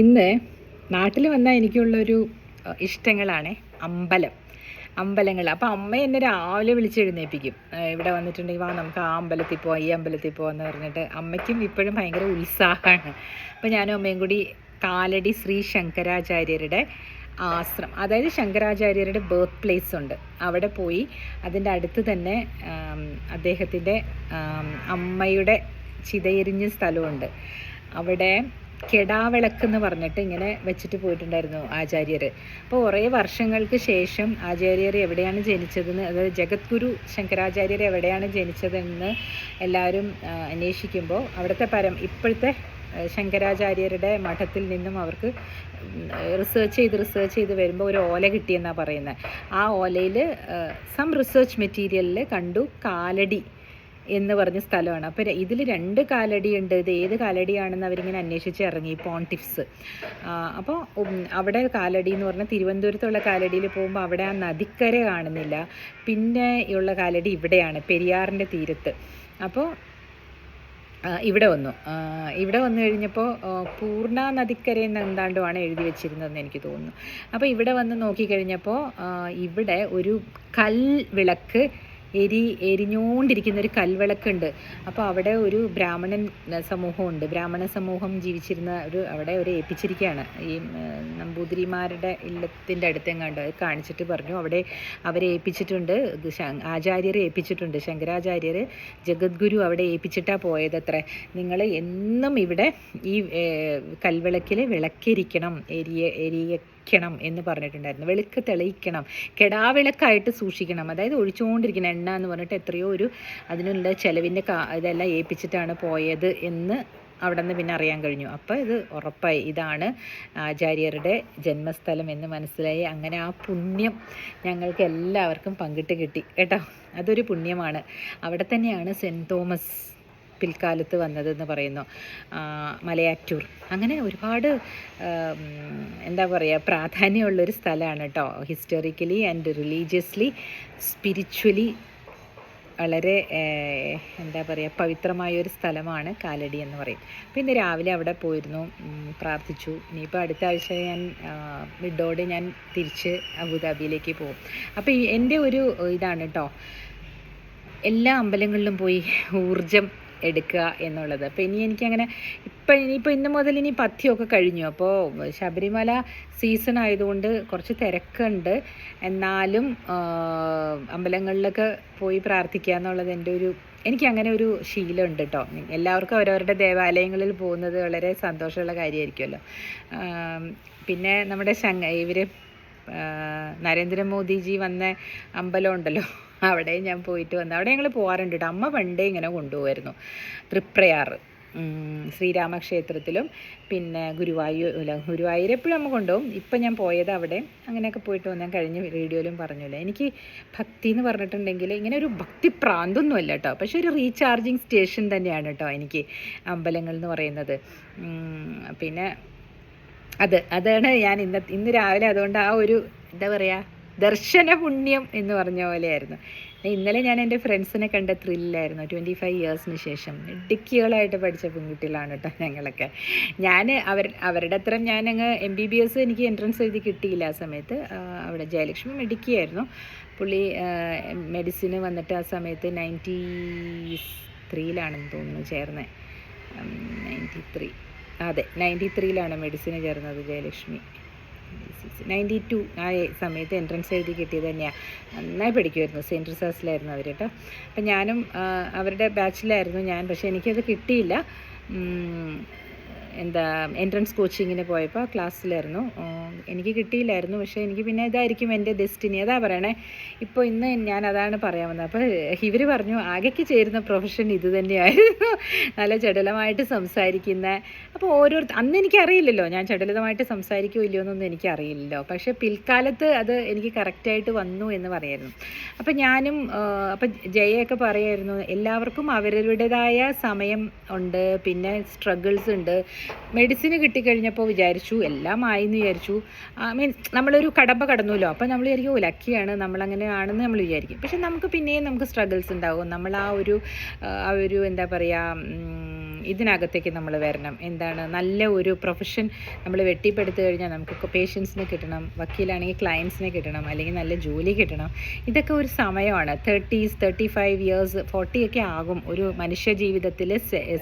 ഇന്ന് നാട്ടിൽ വന്നാൽ എനിക്കുള്ളൊരു ഇഷ്ടങ്ങളാണ് അമ്പലം. അമ്പലങ്ങൾ. അപ്പോൾ അമ്മ എന്നെ രാവിലെ വിളിച്ച് എഴുന്നേൽപ്പിക്കും. ഇവിടെ വന്നിട്ടുണ്ടെങ്കിൽ വാ നമുക്ക് ആ അമ്പലത്തിൽ പോവാം ഈ അമ്പലത്തിൽ പോവാന്ന് പറഞ്ഞിട്ട് അമ്മയ്ക്കും ഇപ്പോഴും ഭയങ്കര ഉത്സാഹമാണ്. അപ്പോൾ ഞാനും അമ്മയും കൂടി കാലടി ശ്രീ ശങ്കരാചാര്യരുടെ ആശ്രമം അതായത് ശങ്കരാചാര്യരുടെ ബർത്ത് പ്ലേസ് ഉണ്ട്. അവിടെ പോയി അതിന്റെ അടുത്ത് തന്നെ അദ്ദേഹത്തിന്റെ അമ്മയുടെ ചിതയെരിഞ്ഞ സ്ഥലമുണ്ട്. അവിടെ കെടാവിളക്ക് എന്ന് പറഞ്ഞിട്ട് ഇങ്ങനെ വെച്ചിട്ട് പോയിട്ടുണ്ടായിരുന്നു ആചാര്യർ അപ്പോൾ കുറേ വർഷങ്ങൾക്ക് ശേഷം ആചാര്യർ എവിടെയാണ് ജനിച്ചതെന്ന് അതായത് ജഗദ്ഗുരു ശങ്കരാചാര്യർ എവിടെയാണ് ജനിച്ചതെന്ന് എല്ലാവരും അന്വേഷിക്കുമ്പോൾ അവിടുത്തെ പരം ഇപ്പോഴത്തെ ശങ്കരാചാര്യരുടെ മഠത്തിൽ നിന്നും അവർക്ക് റിസർച്ച് ചെയ്ത് റിസർച്ച് ചെയ്ത് വരുമ്പോൾ ഒരു ഓല കിട്ടിയെന്നാണ് പറയുന്നത്. ആ ഓലയിൽ സം റിസർച്ച് മെറ്റീരിയലിൽ കണ്ടു കാലടി എന്ന് പറഞ്ഞ സ്ഥലമാണ്. അപ്പോൾ ഇതിൽ രണ്ട് കാലടി ഉണ്ട്. ഇത് ഏത് കാലടിയാണെന്ന് അവരിങ്ങനെ അന്വേഷിച്ച് ഇറങ്ങി പോണ്ടിഫ്സ്. അപ്പോൾ അവിടെ കാലടി എന്ന് പറഞ്ഞാൽ തിരുവനന്തപുരത്തുള്ള കാലടിയിൽ പോകുമ്പോൾ അവിടെ ആ നദിക്കര കാണുന്നില്ല. പിന്നെ ഉള്ള കാലടി ഇവിടെയാണ് പെരിയാറിന്റെ തീരത്ത്. അപ്പോൾ ഇവിടെ വന്നു. ഇവിടെ വന്നു കഴിഞ്ഞപ്പോൾ പൂർണ നദിക്കര എന്ന് എന്താണ്ടുമാണ് എഴുതി വെച്ചിരുന്നതെന്ന് എനിക്ക് തോന്നുന്നു. അപ്പോൾ ഇവിടെ വന്ന് നോക്കിക്കഴിഞ്ഞപ്പോൾ ഇവിടെ ഒരു കൽ വിളക്ക് എരി എരിഞ്ഞുകൊണ്ടിരിക്കുന്ന ഒരു കൽവിളക്കുണ്ട്. അപ്പോൾ അവിടെ ഒരു ബ്രാഹ്മണൻ സമൂഹമുണ്ട്. ബ്രാഹ്മണ സമൂഹം ജീവിച്ചിരുന്ന ഒരു അവിടെ ഒരു ഏൽപ്പിച്ചിരിക്കുകയാണ്. ഈ നമ്പൂതിരിമാരുടെ ഇല്ലത്തിന്റെ അടുത്തെങ്ങാണ്ട് കാണിച്ചിട്ട് പറഞ്ഞു. അവിടെ അവരെ ഏൽപ്പിച്ചിട്ടുണ്ട്. ആചാര്യരെ ഏൽപ്പിച്ചിട്ടുണ്ട്. ശങ്കരാചാര്യർ ജഗദ്ഗുരു അവിടെ ഏൽപ്പിച്ചിട്ടാണ് പോയത് അത്ര നിങ്ങൾ എന്നും ഇവിടെ ഈ കൽവിളക്കിൽ വിളക്കിരിക്കണം എരിയ എരിയക്കണം എന്ന് പറഞ്ഞിട്ടുണ്ടായിരുന്നു. വെളുക്ക് തെളിയിക്കണം. കെടാവിളക്കായിട്ട് സൂക്ഷിക്കണം. അതായത് ഒഴിച്ചുകൊണ്ടിരിക്കണം എണ്ണ എന്ന് പറഞ്ഞിട്ട് എത്രയോ ഒരു അതിനുള്ള ചെലവിന്റെ ഇതെല്ലാം ഏൽപ്പിച്ചിട്ടാണ് പോയത് എന്ന് അവിടെ നിന്ന് പിന്നെ അറിയാൻ കഴിഞ്ഞു. അപ്പോൾ ഇത് ഉറപ്പായി. ഇതാണ് ആചാര്യരുടെ ജന്മസ്ഥലം എന്ന് മനസ്സിലായി. അങ്ങനെ ആ പുണ്യം ഞങ്ങൾക്ക് എല്ലാവർക്കും പങ്കിട്ട് കിട്ടി. കേട്ടോ? അതൊരു പുണ്യമാണ്. അവിടെ തന്നെയാണ് സെന്റ് തോമസ്. പിൽക്കാലത്ത് വന്നതെന്ന് പറയുന്നു. മലയാറ്റൂർ. അങ്ങനെ ഒരുപാട് എന്താ പറയുക പ്രാധാന്യമുള്ളൊരു സ്ഥലമാണ് കേട്ടോ ഹിസ്റ്റോറിക്കലി ആൻഡ് റിലീജിയസ്ലി സ്പിരിച്വലി വളരെ എന്താ പറയുക പവിത്രമായ ഒരു സ്ഥലമാണ് കാലടി എന്ന് പറയും. അപ്പോൾ ഇന്ന് രാവിലെ അവിടെ പോയിരുന്നു പ്രാർത്ഥിച്ചു. ഇനിയിപ്പോൾ അടുത്ത ആഴ്ച ഞാൻ വിഡോടെ ഞാൻ തിരിച്ച് അബുദാബിയിലേക്ക് പോകും. അപ്പോൾ എന്റെ ഒരു ഇതാണ് കേട്ടോ എല്ലാ അമ്പലങ്ങളിലും പോയി ഊർജം എടുക്കുക എന്നുള്ളത്. അപ്പോൾ ഇനി എനിക്കങ്ങനെ ഇപ്പം ഇനിയിപ്പോൾ ഇന്ന് മുതൽ ഇനി പഥ്യമൊക്കെ കഴിഞ്ഞു. അപ്പോൾ ശബരിമല സീസൺ ആയതുകൊണ്ട് കുറച്ച് തിരക്കുണ്ട്. എന്നാലും അമ്പലങ്ങളിലൊക്കെ പോയി പ്രാർത്ഥിക്കുക എന്നുള്ളത് എന്റെ ഒരു എനിക്ക് അങ്ങനെ ഒരു ശീലമുണ്ട് കേട്ടോ എല്ലാവർക്കും അവരവരുടെ ദേവാലയങ്ങളിൽ പോകുന്നത് വളരെ സന്തോഷമുള്ള കാര്യമായിരിക്കുമല്ലോ. പിന്നെ നമ്മുടെ ശങ്ക ഇവർ നരേന്ദ്രമോദിജി വന്ന അമ്പലം ഉണ്ടല്ലോ അവിടെ ഞാൻ പോയിട്ട് വന്നു അവിടെ ഞങ്ങൾ പോകാറുണ്ട് കേട്ടോ അമ്മ പണ്ടേ ഇങ്ങനെ കൊണ്ടുപോകായിരുന്നു തൃപ്രയാർ ശ്രീരാമക്ഷേത്രത്തിലും പിന്നെ ഗുരുവായൂർ അല്ല ഗുരുവായൂർ എപ്പോഴും നമ്മൾ കൊണ്ടുപോകും. ഇപ്പം ഞാൻ പോയത് അവിടെ. അങ്ങനെയൊക്കെ പോയിട്ട് വന്നാൽ കഴിഞ്ഞ വീഡിയോയിലും പറഞ്ഞില്ല. എനിക്ക് ഭക്തി എന്ന് പറഞ്ഞിട്ടുണ്ടെങ്കിൽ ഇങ്ങനെ ഒരു ഭക്തി പ്രാന്തൊന്നുമല്ല കേട്ടോ പക്ഷെ ഒരു റീചാർജിങ് സ്റ്റേഷൻ തന്നെയാണ് കേട്ടോ എനിക്ക് അമ്പലങ്ങൾ എന്ന് പറയുന്നത്. പിന്നെ അത് അതാണ് ഞാൻ ഇന്ന ഇന്ന് രാവിലെ അതുകൊണ്ട് ആ ഒരു എന്താ പറയുക ദർശന പുണ്യം എന്ന് പറഞ്ഞ പോലെയായിരുന്നു. ഇന്നലെ ഞാൻ എന്റെ ഫ്രണ്ട്സിനെ കണ്ട ത്രില്ലായിരുന്നു ട്വന്റി ഫൈവ് ഇയേഴ്സിന് ശേഷം ഇടുക്കികളായിട്ട് പഠിച്ച പെൺകുട്ടികളാണ് കേട്ടോ ഞങ്ങളൊക്കെ. ഞാൻ അവർ അവരുടെ അത്ര ഞാനങ്ങ് എം ബി ബി എസ് എനിക്ക് എൻട്രൻസ് എഴുതി കിട്ടിയില്ല ആ സമയത്ത്. അവിടെ ജയലക്ഷ്മി മെഡിക്കായിരുന്നു പുള്ളി മെഡിസിന് വന്നിട്ട് ആ സമയത്ത് നയന്റി ത്രീയിലാണെന്ന് തോന്നുന്നു ചേർന്നത് നയന്റി ത്രീ അതെ നയന്റി ത്രീയിലാണ് മെഡിസിന് ചേർന്നത് ജയലക്ഷ്മി. നയന്റി ടു ആ സമയത്ത് എൻട്രൻസ് എഴുതി കിട്ടിയത് തന്നെയാണ് നന്നായി പഠിക്കുമായിരുന്നു സെന്റ് റിസേഴ്സിലായിരുന്നു അവർ കേട്ടോ. അപ്പം ഞാനും അവരുടെ ബാച്ചിലായിരുന്നു ഞാൻ പക്ഷേ എനിക്കത് കിട്ടിയില്ല. എന്താ എൻട്രൻസ് കോച്ചിങ്ങിന് പോയപ്പോൾ ക്ലാസ്സിലായിരുന്നു. എനിക്ക് കിട്ടിയില്ലായിരുന്നു. പക്ഷേ എനിക്ക് പിന്നെ ഇതായിരിക്കും എന്റെ ഡെസ്റ്റിനി അതാ പറയണേ. ഇപ്പോൾ ഇന്ന് ഞാൻ അതാണ് പറയാൻ വന്നത്. അപ്പോൾ ഇവർ പറഞ്ഞു ആകെക്ക് ചേരുന്ന പ്രൊഫഷൻ ഇത് തന്നെയായിരുന്നു. നല്ല ചടുലമായിട്ട് സംസാരിക്കുന്ന. അപ്പോൾ ഓരോരുത്തർ അന്ന് എനിക്കറിയില്ലല്ലോ. ഞാൻ ചടുലമായിട്ട് സംസാരിക്കുമോ ഇല്ലയോ എന്നൊന്നും എനിക്കറിയില്ലല്ലോ. പക്ഷേ പിൽക്കാലത്ത് അത് എനിക്ക് കറക്റ്റായിട്ട് വന്നു എന്ന് പറയായിരുന്നു. അപ്പം ഞാനും അപ്പം ജയൊക്കെ പറയായിരുന്നു എല്ലാവർക്കും അവരവരുടേതായ സമയം ഉണ്ട്. പിന്നെ സ്ട്രഗിൾസ് ഉണ്ട്. മെഡിസിന് കിട്ടിക്കഴിഞ്ഞപ്പോൾ വിചാരിച്ചു എല്ലാം ആയി എന്ന് വിചാരിച്ചു. ഐ മീൻ നമ്മളൊരു കടമ്പ കടന്നുല്ലോ അപ്പോൾ നമ്മൾ വിചാരിക്കും ഓ ലക്കിയാണ് നമ്മളങ്ങനെ ആണെന്ന് നമ്മൾ വിചാരിക്കും. പക്ഷെ നമുക്ക് പിന്നെയും നമുക്ക് സ്ട്രഗിൾസ് ഉണ്ടാവും. നമ്മൾ ആ ഒരു ആ ഒരു എന്താ പറയുക ഇതിനകത്തേക്ക് നമ്മൾ വരണം. എന്താണ്? നല്ല ഒരു പ്രൊഫഷൻ നമ്മൾ വെട്ടിപ്പെടുത്തു കഴിഞ്ഞാൽ നമുക്ക് പേഷ്യൻസിനെ കിട്ടണം. വക്കീലാണെങ്കിൽ ക്ലയൻസിനെ കിട്ടണം. അല്ലെങ്കിൽ നല്ല ജോലി കിട്ടണം. ഇതൊക്കെ ഒരു സമയമാണ്. Thirties thirty five years forty ഒക്കെ ആകും ഒരു മനുഷ്യ ജീവിതത്തിൽ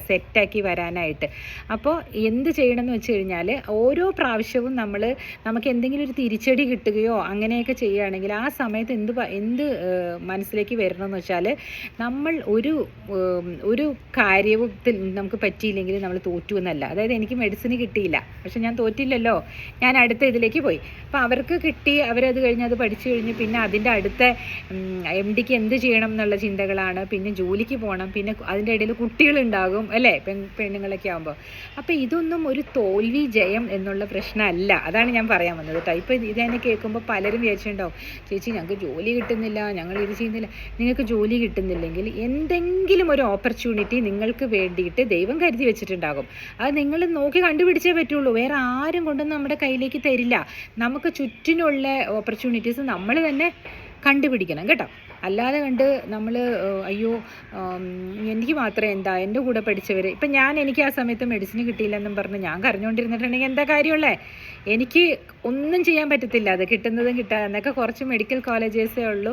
സെറ്റാക്കി വരാനായിട്ട്. അപ്പോൾ എന്ത് ചെയ്യണമെന്ന് വെച്ച് കഴിഞ്ഞാൽ ഓരോ പ്രാവശ്യവും നമ്മൾ നമുക്ക് എന്തെങ്കിലും ഒരു തിരിച്ചടി കിട്ടുകയോ അങ്ങനെയൊക്കെ ചെയ്യുകയാണെങ്കിൽ ആ സമയത്ത് എന്ത് എന്ത് മനസ്സിലേക്ക് വരണമെന്ന് വെച്ചാൽ നമ്മൾ ഒരു ഒരു കാര്യത്തിൽ നമുക്ക് പറ്റിയില്ലെങ്കിൽ നമ്മൾ തോറ്റു എന്നല്ല അതായത് എനിക്ക് മെഡിസിന് കിട്ടിയില്ല. പക്ഷെ ഞാൻ തോറ്റില്ലല്ലോ. ഞാൻ അടുത്ത ഇതിലേക്ക് പോയി. അപ്പോൾ അവർക്ക് കിട്ടി അവരത് കഴിഞ്ഞ് അത് പഠിച്ചു കഴിഞ്ഞ് പിന്നെ അതിന്റെ അടുത്ത എം ഡിക്ക് എന്ത് ചെയ്യണം എന്നുള്ള ചിന്തകളാണ്. പിന്നെ ജോലിക്ക് പോകണം. പിന്നെ അതിന്റെ ഇടയിൽ കുട്ടികളുണ്ടാകും അല്ലേ? പെൺ പെണ്ണുങ്ങളൊക്കെ ആകുമ്പോൾ അപ്പോൾ ഇതൊന്നും ഒരു തോൽവി ജയം എന്നുള്ള പ്രശ്നമല്ല. അതാണ് ഞാൻ പറയാൻ വന്നത് കേട്ടോ. ഇപ്പോൾ ഇത് തന്നെ കേൾക്കുമ്പോൾ പലരും വിചാരിച്ചിട്ടുണ്ടാവും ചേച്ചി ഞങ്ങൾക്ക് ജോലി കിട്ടുന്നില്ല. ഞങ്ങൾ ഇത് ചെയ്യുന്നില്ല. നിങ്ങൾക്ക് ജോലി കിട്ടുന്നില്ലെങ്കിൽ എന്തെങ്കിലും ഒരു ഓപ്പർച്യൂണിറ്റി നിങ്ങൾക്ക് വേണ്ടിയിട്ട് ദൈവം കരുതി വെച്ചിട്ടുണ്ടാകും. അത് നിങ്ങൾ നോക്കി കണ്ടുപിടിച്ചേ പറ്റുള്ളൂ. വേറെ ആരും കൊണ്ടൊന്നും നമ്മുടെ കയ്യിലേക്ക് തരില്ല. നമുക്ക് ചുറ്റിനുള്ള ഓപ്പർച്യൂണിറ്റീസ് നമ്മൾ തന്നെ കണ്ടുപിടിക്കണം കേട്ടോ. അല്ലാതെ കണ്ട് നമ്മൾ അയ്യോ എനിക്ക് മാത്രമേ എന്താ എന്റെ കൂടെ പഠിച്ചവർ ഇപ്പം ഞാൻ എനിക്ക് ആ സമയത്ത് മെഡിസിൻ കിട്ടിയില്ലെന്നും പറഞ്ഞ് ഞാൻ കരഞ്ഞുകൊണ്ടിരുന്നിട്ടുണ്ടെങ്കിൽ എന്താ കാര്യമുള്ളേ? എനിക്ക് ഒന്നും ചെയ്യാൻ പറ്റത്തില്ല. അത് കിട്ടുന്നതും കിട്ടാതെ. എന്നൊക്കെ കുറച്ച് മെഡിക്കൽ കോളേജേഴ്സേ ഉള്ളൂ.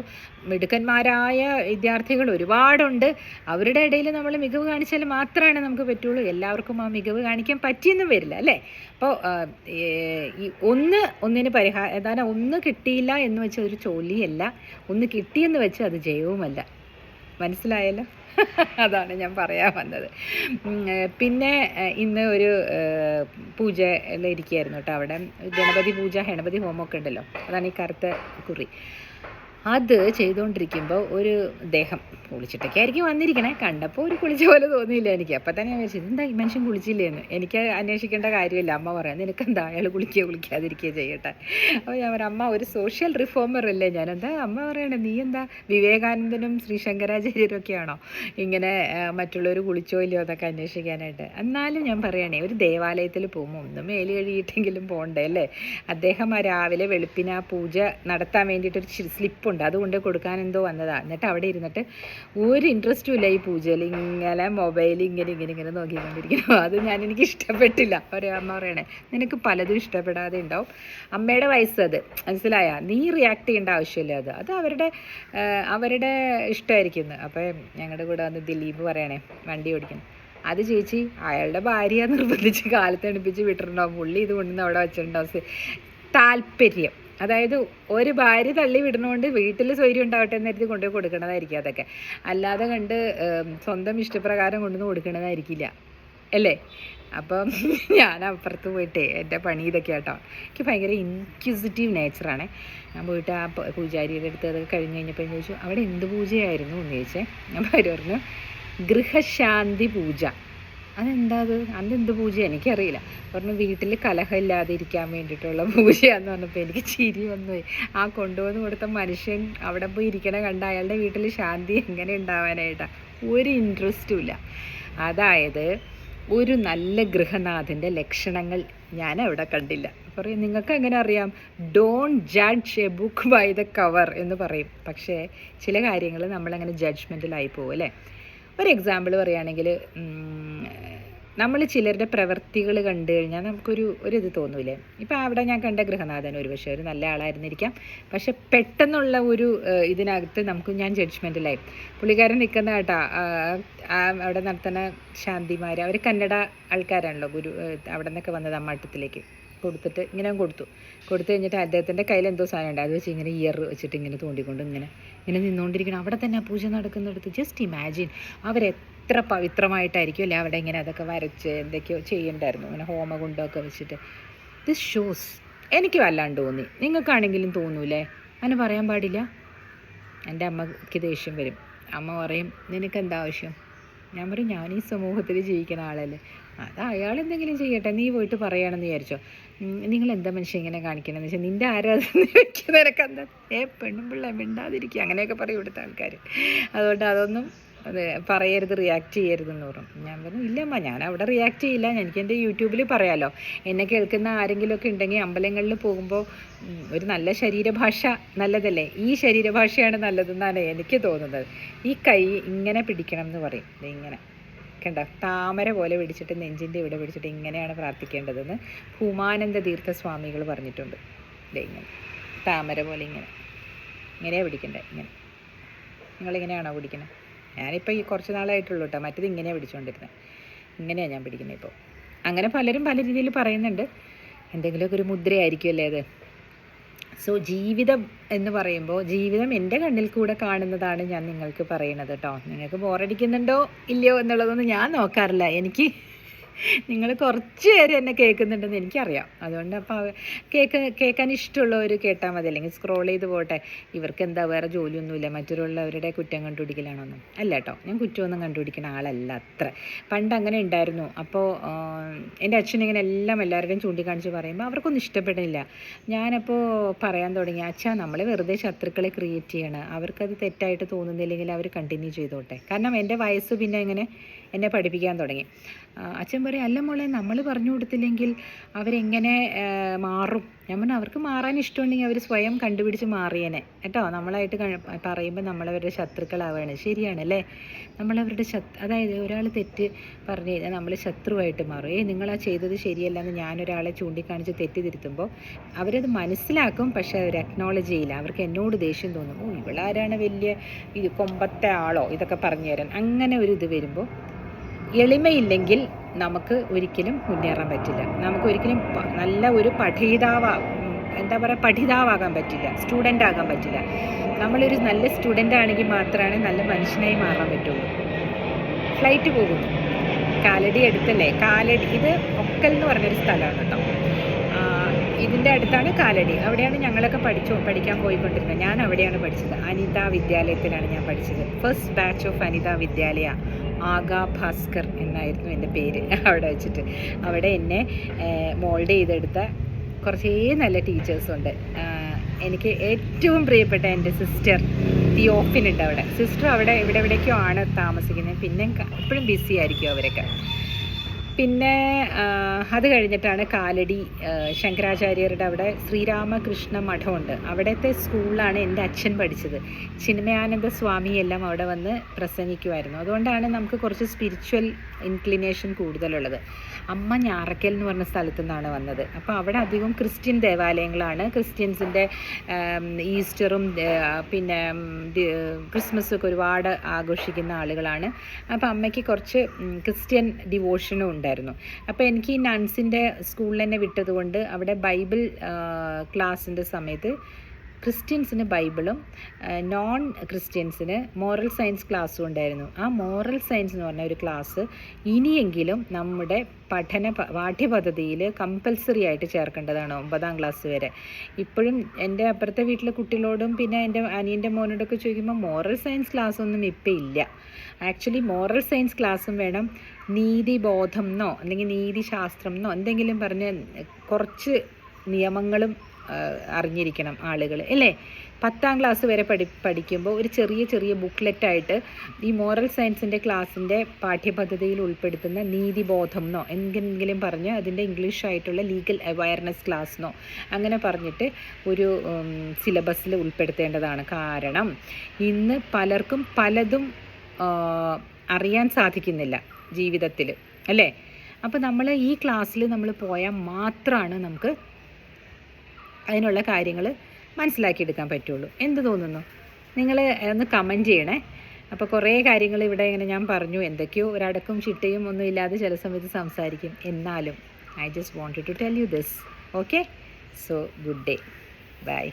മിടുക്കന്മാരായ വിദ്യാർത്ഥികൾ ഒരുപാടുണ്ട്. അവരുടെ ഇടയിൽ നമ്മൾ മികവ് കാണിച്ചാൽ മാത്രമാണ് നമുക്ക് പറ്റുള്ളൂ. എല്ലാവർക്കും ആ മികവ് കാണിക്കാൻ പറ്റിയെന്നും വരില്ല അല്ലേ? അപ്പോൾ ഈ ഒന്ന് ഒന്നിന് പരിഹാരം ഏതാണ്ട് ഒന്ന് കിട്ടിയില്ല എന്ന് വെച്ച ഒരു ചോലിയല്ല ഒന്ന് കിട്ടിയെന്ന് വെച്ച് അത് ജയവുമല്ല. മനസ്സിലായല്ലോ? അതാണ് ഞാൻ പറയാൻ വന്നത്. പിന്നെ ഇന്ന് ഒരു പൂജയിലിരിക്കുകയായിരുന്നു കേട്ടോ അവിടെ. ഗണപതി പൂജ ഗണപതി ഹോമമൊക്കെ ഉണ്ടല്ലോ. അതാണ് ഈ കറുത്ത കുറി. അത് ചെയ്തുകൊണ്ടിരിക്കുമ്പോൾ ഒരു ദേഹം. കുളിച്ചിട്ടൊക്കെ ആയിരിക്കും വന്നിരിക്കണേ. കണ്ടപ്പോൾ ഒരു കുളിച്ച പോലെ തോന്നിയില്ല എനിക്ക്. അപ്പം തന്നെ വിചാരിച്ചു ഇതെന്താ ഈ മനുഷ്യൻ കുളിച്ചില്ലേന്ന്? എനിക്ക് അന്വേഷിക്കേണ്ട കാര്യമില്ല. അമ്മ പറയാം നിനക്കെന്താ അയാൾ കുളിക്കുകയോ കുളിക്കാതിരിക്കുകയോ ചെയ്യട്ടെ. അപ്പോൾ ഞാൻ പറയാം അമ്മ ഒരു സോഷ്യൽ റിഫോമർ അല്ലേ ഞാൻ? എന്താ അമ്മ പറയണേ? നീ എന്താ വിവേകാനന്ദനും ശ്രീ ശങ്കരാചാര്യരും ഒക്കെയാണോ ഇങ്ങനെ മറ്റുള്ളവർ കുളിച്ചോ ഇല്ലയോ എന്നൊക്കെ അന്വേഷിക്കാനായിട്ട്. എന്നാലും ഞാൻ പറയണേ ഒരു ദേവാലയത്തിൽ പോകുമ്പോൾ ഒന്ന് മേൽ കഴുകിയിട്ടെങ്കിലും പോകണ്ടേ അല്ലേ? അദ്ദേഹം ആ രാവിലെ വെളുപ്പിന് പൂജ നടത്താൻ വേണ്ടിയിട്ടൊരു സ്ലിപ്പുണ്ട്. അതുകൊണ്ട് കൊടുക്കാൻ എന്തോ വന്നതാണ് എന്നിട്ട് അവിടെ ഇരുന്നിട്ട് ഒരു ഇൻട്രസ്റ്റും ഇല്ല ഈ പൂജയിൽ. ഇങ്ങനെ മൊബൈൽ ഇങ്ങനെ ഇങ്ങനെ ഇങ്ങനെ നോക്കിക്കൊണ്ടിരിക്കുന്നു. അത് ഞാൻ എനിക്ക് ഇഷ്ടപ്പെട്ടില്ല. ഒരു അമ്മ പറയണേ നിനക്ക് പലതും ഇഷ്ടപ്പെടാതെ ഉണ്ടാവും. അമ്മയുടെ വയസ്സ് അത്. മനസ്സിലായ? നീ റിയാക്ട് ചെയ്യേണ്ട ആവശ്യമില്ല അത്. അത് അവരുടെ അവരുടെ ഇഷ്ടമായിരിക്കുന്നു അപ്പോൾ ഞങ്ങളുടെ കൂടെ വന്ന് ദിലീപ് പറയണേ വണ്ടി ഓടിക്കണം. അത് ചേച്ചി അയാളുടെ ഭാര്യ നിർബന്ധിച്ച് കാലത്ത് എണിപ്പിച്ച് വിട്ടിട്ടുണ്ടാവും. പുള്ളി ഇത് കൊണ്ടുവന്ന് അവിടെ വെച്ചിട്ടുണ്ടാവും. താല്പര്യം. അതായത് ഒരു ഭാര്യ തള്ളി വിടുന്നതുകൊണ്ട് വീട്ടിൽ സ്വൈര്യം ഉണ്ടാവട്ടെ എന്ന് കരുതി കൊണ്ടുപോയി കൊടുക്കണതായിരിക്കും അതൊക്കെ. അല്ലാതെ കണ്ട് സ്വന്തം ഇഷ്ടപ്രകാരം കൊണ്ടുവന്ന് കൊടുക്കണതായിരിക്കില്ല. അല്ലേ? അപ്പം ഞാൻ അപ്പുറത്ത് പോയിട്ട് എന്റെ പണി ഇതൊക്കെ കേട്ടോ എനിക്ക് ഭയങ്കര ഇൻക്യൂസിറ്റീവ് നേച്ചറാണ് ഞാൻ പോയിട്ട് ആ പൂജാരിയുടെ അടുത്ത് അത് കഴിഞ്ഞ് കഴിഞ്ഞപ്പോൾ ചോദിച്ചു അവിടെ എന്ത് പൂജയായിരുന്നു എന്ന് ചോദിച്ചേ ഞാൻ പറഞ്ഞു ഗൃഹശാന്തി പൂജ. അതെന്താ അത്? അതെന്ത് പൂജ എനിക്കറിയില്ല. പറഞ്ഞു വീട്ടിൽ കലഹമില്ലാതെ ഇരിക്കാൻ വേണ്ടിയിട്ടുള്ള പൂജയാന്ന് പറഞ്ഞപ്പോൾ എനിക്ക് ചിരി വന്നുപോയി. ആ കൊണ്ടുവന്ന് കൊടുത്ത മനുഷ്യൻ അവിടെ പോയി ഇരിക്കണ കണ്ട അയാളുടെ വീട്ടിൽ ശാന്തി എങ്ങനെ ഉണ്ടാവാനായിട്ടാണ് ഒരു ഇൻട്രസ്റ്റും ഇല്ല. അതായത് ഒരു നല്ല ഗൃഹനാഥന്റെ ലക്ഷണങ്ങൾ ഞാൻ അവിടെ കണ്ടില്ല. പറയും നിങ്ങൾക്ക് എങ്ങനെ അറിയാം? Don't judge a book by the cover എന്ന് പറയും. പക്ഷേ ചില കാര്യങ്ങൾ നമ്മളങ്ങനെ ജഡ്ജ്മെന്റിലായി പോകും അല്ലേ? ഒരു എക്സാമ്പിൾ പറയുകയാണെങ്കിൽ നമ്മൾ ചിലരുടെ പ്രവൃത്തികൾ കണ്ടു കഴിഞ്ഞാൽ നമുക്കൊരു ഒരു ഇത് തോന്നൂലേ ഇപ്പം അവിടെ ഞാൻ കണ്ട ഗൃഹനാഥൻ ഒരു പക്ഷേ ഒരു നല്ല ആളായിരുന്നിരിക്കാം. പക്ഷെ പെട്ടെന്നുള്ള ഒരു ഇതിനകത്ത് നമുക്ക് ഞാൻ ജഡ്ജ്മെന്റിലായി പുള്ളിക്കാരൻ നിൽക്കുന്ന കേട്ടാ അവിടെ നടത്തുന്ന ശാന്തിമാർ അവർ കന്നഡ ആൾക്കാരാണല്ലോ ഗുരു അവിടെ നിന്നൊക്കെ വന്നത് അമ്മാട്ടത്തിലേക്ക്. കൊടുത്തിട്ട് ഇങ്ങനെ കൊടുത്തു. കൊടുത്തു കഴിഞ്ഞിട്ട് അദ്ദേഹത്തിന്റെ കയ്യിൽ എന്തോ സാധനം ഉണ്ട് അത് വെച്ച് ഇങ്ങനെ ഇയർ വെച്ചിട്ട് ഇങ്ങനെ തോണ്ടിക്കൊണ്ട് ഇങ്ങനെ ഇങ്ങനെ നിന്നുകൊണ്ടിരിക്കണം അവിടെ തന്നെ ആ പൂജ നടക്കുന്നിടത്ത് ജസ്റ്റ് ഇമാജിൻ അവരെത്ര പവിത്രമായിട്ടായിരിക്കും അല്ലേ അവിടെ ഇങ്ങനെ അതൊക്കെ വരച്ച് എന്തൊക്കെയോ ചെയ്യണ്ടായിരുന്നു. ഇങ്ങനെ ഹോമകുണ്ടമൊക്കെ വെച്ചിട്ട്. ദിസ് ഷോസ് എനിക്ക് വല്ലാണ്ട് തോന്നി. നിങ്ങൾക്കാണെങ്കിലും തോന്നൂലേ? അങ്ങനെ പറയാൻ പാടില്ല. എന്റെ അമ്മയ്ക്ക് ദേഷ്യം വരും. അമ്മ പറയും നിനക്ക് എന്താ ആവശ്യം? ഞാൻ പറയും ഞാൻ ഈ സമൂഹത്തിൽ ജീവിക്കുന്ന ആളല്ലേ. അത് അയാൾ എന്തെങ്കിലും ചെയ്യട്ടെ. നീ പോയിട്ട് പറയണമെന്ന് വിചാരിച്ചോ. നിങ്ങൾ എന്താ മനുഷ്യൻ ഇങ്ങനെ കാണിക്കണമെന്ന് വെച്ചാൽ നിന്റെ ആരാധന വെക്കുന്നതിനൊക്കെ എന്താ? ഏ പെണ്ണും പിള്ള മിണ്ടാതിരിക്കുക. അങ്ങനെയൊക്കെ പറയും ഇവിടുത്തെ ആൾക്കാർ അതുകൊണ്ട് അതൊന്നും അത് പറയരുത് ചെയ്യരുത് എന്ന് പറഞ്ഞു. ഞാൻ പറഞ്ഞു ഇല്ലമ്മ ഞാൻ അവിടെ റിയാക്ട് ചെയ്യില്ല. എനിക്ക് എന്റെ യൂട്യൂബിൽ പറയാലോ. എന്നെ കേൾക്കുന്ന ആരെങ്കിലുമൊക്കെ ഉണ്ടെങ്കിൽ അമ്പലങ്ങളിൽ പോകുമ്പോൾ ഒരു നല്ല ശരീരഭാഷ നല്ലതല്ലേ? ഈ ശരീരഭാഷയാണ് നല്ലതെന്നാണ് എനിക്ക് തോന്നുന്നത്. ഈ കൈ ഇങ്ങനെ പിടിക്കണം എന്ന് പറയും ഇങ്ങനെ. കണ്ട താമര പോലെ പിടിച്ചിട്ട് നെഞ്ചിന്റെ ഇവിടെ പിടിച്ചിട്ട് ഇങ്ങനെയാണ് പ്രാർത്ഥിക്കേണ്ടതെന്ന് ഭൂമാനന്ദ തീർത്ഥ സ്വാമികൾ പറഞ്ഞിട്ടുണ്ട്. ഇതേ ഇങ്ങനെ. താമര പോലെ ഇങ്ങനെ. ഇങ്ങനെയാണ് പിടിക്കേണ്ടത് ഇങ്ങനെ. നിങ്ങളിങ്ങനെയാണോ പിടിക്കുന്നത് ഞാനിപ്പോൾ ഈ കുറച്ച് നാളായിട്ടുള്ളൂ കേട്ടോ മറ്റേത് ഇങ്ങനെയാണ് പിടിച്ചുകൊണ്ടിരുന്നത് ഇങ്ങനെയാണ് ഞാൻ പിടിക്കുന്നത് ഇപ്പോൾ അങ്ങനെ പലരും പല രീതിയിൽ പറയുന്നുണ്ട്. എന്തെങ്കിലുമൊക്കെ ഒരു മുദ്രയായിരിക്കുമല്ലേ അത്? സോ ജീവിതം എന്ന് പറയുമ്പോൾ ജീവിതം എന്റെ കണ്ണിൽ കൂടെ കാണുന്നതാണ് ഞാൻ നിങ്ങൾക്ക് പറയണത് കേട്ടോ നിങ്ങൾക്ക് ബോറടിക്കുന്നുണ്ടോ ഇല്ലയോ എന്നുള്ളതൊന്നും ഞാൻ നോക്കാറില്ല. എനിക്ക് നിങ്ങൾ കുറച്ച് പേര് എന്നെ കേൾക്കുന്നുണ്ടെന്ന് എനിക്കറിയാം. അതുകൊണ്ട് അപ്പോൾ കേക്ക് കേൾക്കാൻ ഇഷ്ടമുള്ളവർ കേട്ടാൽ മതി. അല്ലെങ്കിൽ സ്ക്രോൾ ചെയ്ത് പോട്ടെ. ഇവർക്ക് എന്താ വേറെ ജോലിയൊന്നുമില്ല. മറ്റുള്ളവരുടെ കുറ്റം കണ്ടുപിടിക്കലാണൊന്നും. അല്ല കേട്ടോ ഞാൻ കുറ്റമൊന്നും കണ്ടുപിടിക്കുന്ന ആളല്ല അത്ര. പണ്ട് അങ്ങനെ ഉണ്ടായിരുന്നു. അപ്പോൾ എന്റെ അച്ഛൻ ഇങ്ങനെ എല്ലാം എല്ലാവരുടെയും ചൂണ്ടിക്കാണിച്ച് പറയുമ്പോൾ അവർക്കൊന്നും ഇഷ്ടപ്പെടില്ല ഞാനപ്പോൾ പറയാൻ തുടങ്ങി അച്ഛാ നമ്മൾ വെറുതെ ശത്രുക്കളെ ക്രിയേറ്റ് ചെയ്യണം. അവർക്കത് തെറ്റായിട്ട് തോന്നുന്നില്ലെങ്കിൽ അവർ കണ്ടിന്യൂ ചെയ്തോട്ടെ. കാരണം എന്റെ വയസ്സ് പിന്നെ ഇങ്ങനെ എന്നെ പഠിപ്പിക്കാൻ തുടങ്ങി. അച്ഛൻ പറയും അല്ല മോളെ നമ്മൾ പറഞ്ഞു കൊടുത്തില്ലെങ്കിൽ അവരെങ്ങനെ മാറും? ഞാൻ പറഞ്ഞു അവർക്ക് മാറാൻ ഇഷ്ടമുണ്ടെങ്കിൽ അവർ സ്വയം കണ്ടുപിടിച്ച് മാറിയേനെ. കേട്ടോ നമ്മളായിട്ട് പറയുമ്പോൾ നമ്മളവരുടെ ശത്രുക്കളാവുകയാണ് ശരിയാണ് അല്ലേ നമ്മളവരുടെ ശത്രു അതായത് ഒരാൾ തെറ്റ് പറഞ്ഞു കഴിഞ്ഞാൽ നമ്മൾ ശത്രുവായിട്ട് മാറും. ഏ നിങ്ങളാ ചെയ്തത് ശരിയല്ല എന്ന് ഞാനൊരാളെ ചൂണ്ടിക്കാണിച്ച് തെറ്റ് തിരുത്തുമ്പോൾ അവരത് മനസ്സിലാക്കും പക്ഷെ അവർ അക്നോളജ് ചെയ്യില്ല. അവർക്ക് എന്നോട് ദേഷ്യം തോന്നും. ഓ ഇവളാരാണ് വലിയ ഇത് കൊമ്പത്തെ ആളോ? ഇതൊക്കെ പറഞ്ഞു തരാൻ. അങ്ങനെ ഒരു ഇത് വരുമ്പോൾ എളിമയില്ലെങ്കിൽ നമുക്ക് ഒരിക്കലും മുന്നേറാൻ പറ്റില്ല. നമുക്ക് ഒരിക്കലും നല്ല ഒരു പഠിതാവാ എന്താ പറയുക പഠിതാവാകാൻ പറ്റില്ല സ്റ്റുഡന്റ് ആകാൻ പറ്റില്ല. നമ്മളൊരു നല്ല സ്റ്റുഡന്റ് ആണെങ്കിൽ മാത്രമാണ് നല്ല മനുഷ്യനായി മാറാൻ പറ്റുള്ളൂ. ഫ്ലൈറ്റ് പോകുന്നു. കാലടി അടുത്തല്ലേ? കാലടി ഇത് ഒക്കൽ എന്ന് പറഞ്ഞൊരു സ്ഥലമാണ് കേട്ടോ. ഇതിന്റെ അടുത്താണ് കാലടി. അവിടെയാണ് ഞങ്ങളൊക്കെ പഠിച്ചു പഠിക്കാൻ പോയിക്കൊണ്ടിരുന്നത്. ഞാൻ അവിടെയാണ് പഠിച്ചത്. അനിത വിദ്യാലയത്തിലാണ് ഞാൻ പഠിച്ചത്. First batch of Anitha Vidyalaya Aga Bhaskar എന്നായിരുന്നു എന്റെ പേര് അവിടെ വെച്ചിട്ട്. അവിടെ എന്നെ മോൾഡ് ചെയ്തെടുത്ത കുറച്ചേ നല്ല ടീച്ചേഴ്സുണ്ട് എനിക്ക് ഏറ്റവും പ്രിയപ്പെട്ട എന്റെ സിസ്റ്റർ തിയോപ്പിനുണ്ട് അവിടെ. സിസ്റ്റർ അവിടെ ഇവിടെ എവിടേക്കോ ആണ് താമസിക്കുന്നത്. പിന്നെ എപ്പോഴും ബിസി ആയിരിക്കും അവരൊക്കെ. പിന്നെ അത് കഴിഞ്ഞിട്ടാണ് കാലടി ശങ്കരാചാര്യരുടെ അവിടെ ശ്രീരാമകൃഷ്ണ മഠമുണ്ട്. അവിടുത്തെ സ്കൂളിലാണ് എന്റെ അച്ഛൻ പഠിച്ചത്. ചിന്മയാനന്ദ സ്വാമി എല്ലാം അവിടെ വന്ന് പ്രസംഗിക്കുമായിരുന്നു. അതുകൊണ്ടാണ് നമുക്ക് കുറച്ച് സ്പിരിച്വൽ ഇൻക്ലിനേഷൻ കൂടുതലുള്ളത്. അമ്മ ഞാറക്കൽ എന്ന് പറഞ്ഞ സ്ഥലത്തു നിന്നാണ് വന്നത്. അപ്പോൾ അവിടെ അധികം ക്രിസ്ത്യൻ ദേവാലയങ്ങളാണ്. ക്രിസ്ത്യൻസിന്റെ ഈസ്റ്ററും പിന്നെ ക്രിസ്മസും ഒക്കെ ഒരുപാട് ആഘോഷിക്കുന്ന ആളുകളാണ്. അപ്പോൾ അമ്മയ്ക്ക് കുറച്ച് ക്രിസ്ത്യൻ ഡിവോഷനും ഉണ്ടായിരുന്നു. അപ്പോൾ എനിക്ക് ഈ നൺസിന്റെ സ്കൂളിൽ തന്നെ വിട്ടതുകൊണ്ട് അവിടെ ബൈബിൾ ക്ലാസ്സിന്റെ സമയത്ത് ക്രിസ്ത്യൻസിന് ബൈബിളും നോൺ ക്രിസ്ത്യൻസിന് മോറൽ സയൻസ് ക്ലാസ്സും ഉണ്ടായിരുന്നു. ആ മോറൽ സയൻസ് എന്ന് പറഞ്ഞ ഒരു ക്ലാസ് ഇനിയെങ്കിലും നമ്മുടെ പഠന പാഠ്യപദ്ധതിയിൽ കമ്പൽസറി ആയിട്ട് ചേർക്കേണ്ടതാണ് ഒമ്പതാം ക്ലാസ് വരെ. ഇപ്പോഴും എന്റെ അപ്പുറത്തെ വീട്ടിലെ കുട്ടികളോടും പിന്നെ എന്റെ അനിയന്റെ മോനോടൊക്കെ ചോദിക്കുമ്പോൾ മോറൽ സയൻസ് ക്ലാസ്സൊന്നും ഇപ്പം ഇല്ല. ആക്ച്വലി മോറൽ സയൻസ് ക്ലാസ്സും വേണം. നീതിബോധം എന്നോ അല്ലെങ്കിൽ നീതിശാസ്ത്രം എന്നോ എന്തെങ്കിലും പറഞ്ഞ് കുറച്ച് നിയമങ്ങളും അറിഞ്ഞിരിക്കണം ആളുകൾ അല്ലേ? പത്താം ക്ലാസ് വരെ പഠി പഠിക്കുമ്പോൾ ഒരു ചെറിയ ചെറിയ ബുക്ക്ലെറ്റായിട്ട് ഈ മോറൽ സയൻസിന്റെ ക്ലാസ്സിന്റെ പാഠ്യപദ്ധതിയിൽ ഉൾപ്പെടുത്തുന്ന നീതിബോധം എന്നോ എന്തെങ്കിലും പറഞ്ഞ് അതിന്റെ ഇംഗ്ലീഷായിട്ടുള്ള ലീഗൽ അവയർനെസ് ക്ലാസ് എന്നോ അങ്ങനെ പറഞ്ഞിട്ട് ഒരു സിലബസിൽ ഉൾപ്പെടുത്തേണ്ടതാണ്. കാരണം ഇന്ന് പലർക്കും പലതും അറിയാൻ സാധിക്കുന്നില്ല. ജീവിതത്തിൽ അല്ലേ? അപ്പോൾ നമ്മൾ ഈ ക്ലാസ്സിൽ നമ്മൾ പോയാൽ മാത്രമാണ് നമുക്ക് അതിനുള്ള കാര്യങ്ങൾ മനസ്സിലാക്കിയെടുക്കാൻ പറ്റുള്ളൂ. എന്ത് തോന്നുന്നു? നിങ്ങൾ ഒന്ന് കമന്റ് ചെയ്യണേ. അപ്പോൾ കുറേ കാര്യങ്ങൾ ഇവിടെ ഇങ്ങനെ ഞാൻ പറഞ്ഞു. എന്തൊക്കെയോ ഒരടക്കും ചിട്ടയും ഒന്നും ഇല്ലാതെ ചില സമയത്ത് സംസാരിക്കും. എന്നാലും I just wanted to tell you this okay so good day bye